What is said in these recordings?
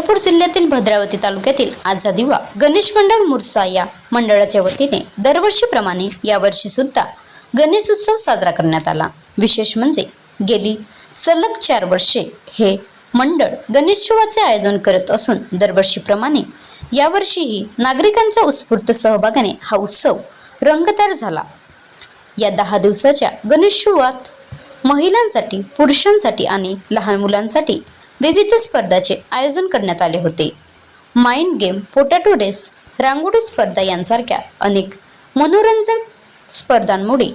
चंद्रपूर जिल्ह्यातील भद्रावती तालुक्यातील आझादिवा गणेश मंडळ मुरसा या मंडळाच्या वतीने दरवर्षीप्रमाणे यावर्षी सुद्धा गणेश उत्सव साजरा करण्यात आला. विशेष म्हणजे गेली सलग चार वर्षे हे मंडळ गणेशोत्सवाचे आयोजन करत असून दरवर्षीप्रमाणे यावर्षीही नागरिकांच्या उत्स्फूर्त सहभागाने हा उत्सव रंगतदार झाला. या दहा दिवसाच्या गणेशोत्सवात महिलांसाठी पुरुषांसाठी आणि लहान मुलांसाठी विविध स्पर्धाचे आयोजन करण्यात आले होते. Mind game potato race rangoli स्पर्धा यांसारख्या अनेक मनोरंजन स्पर्धांमुळे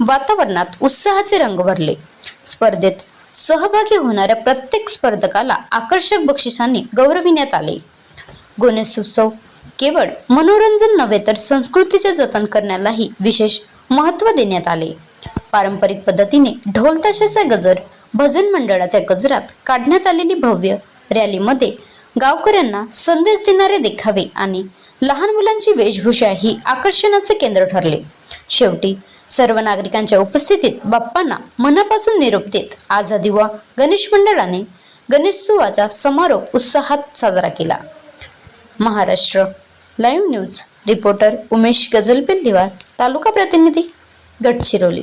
वातावरणात उत्साहाचे रंग भरले. स्पर्धेत सहभागी होणाऱ्या प्रत्येक स्पर्धकाला आकर्षक बक्षिसांनी गौरविण्यात आले. गणेशोत्सव केवळ मनोरंजन नव्हे तर संस्कृतीचे जतन करण्यालाही विशेष महत्त्व देण्यात आले. पारंपरिक पद्धतीने ढोलताशाचा गजर भजन मंडळाच्या गजरात काढण्यात आलेली भव्य रॅलीमध्ये गावकऱ्यांना संदेश देणारे देखावे आणि लहान मुलांची वेशभूषा ही आकर्षणाचे केंद्र ठरले. शेवटी सर्व नागरिकांच्या उपस्थितीत बाप्पांना मनापासून निरोप देत आझादी व गणेश मंडळाने गणेशोत्सवाचा समारोप उत्साहात साजरा केला. Maharashtra live news reporter Umesh Gajalpelliwar तालुका प्रतिनिधी गडचिरोली.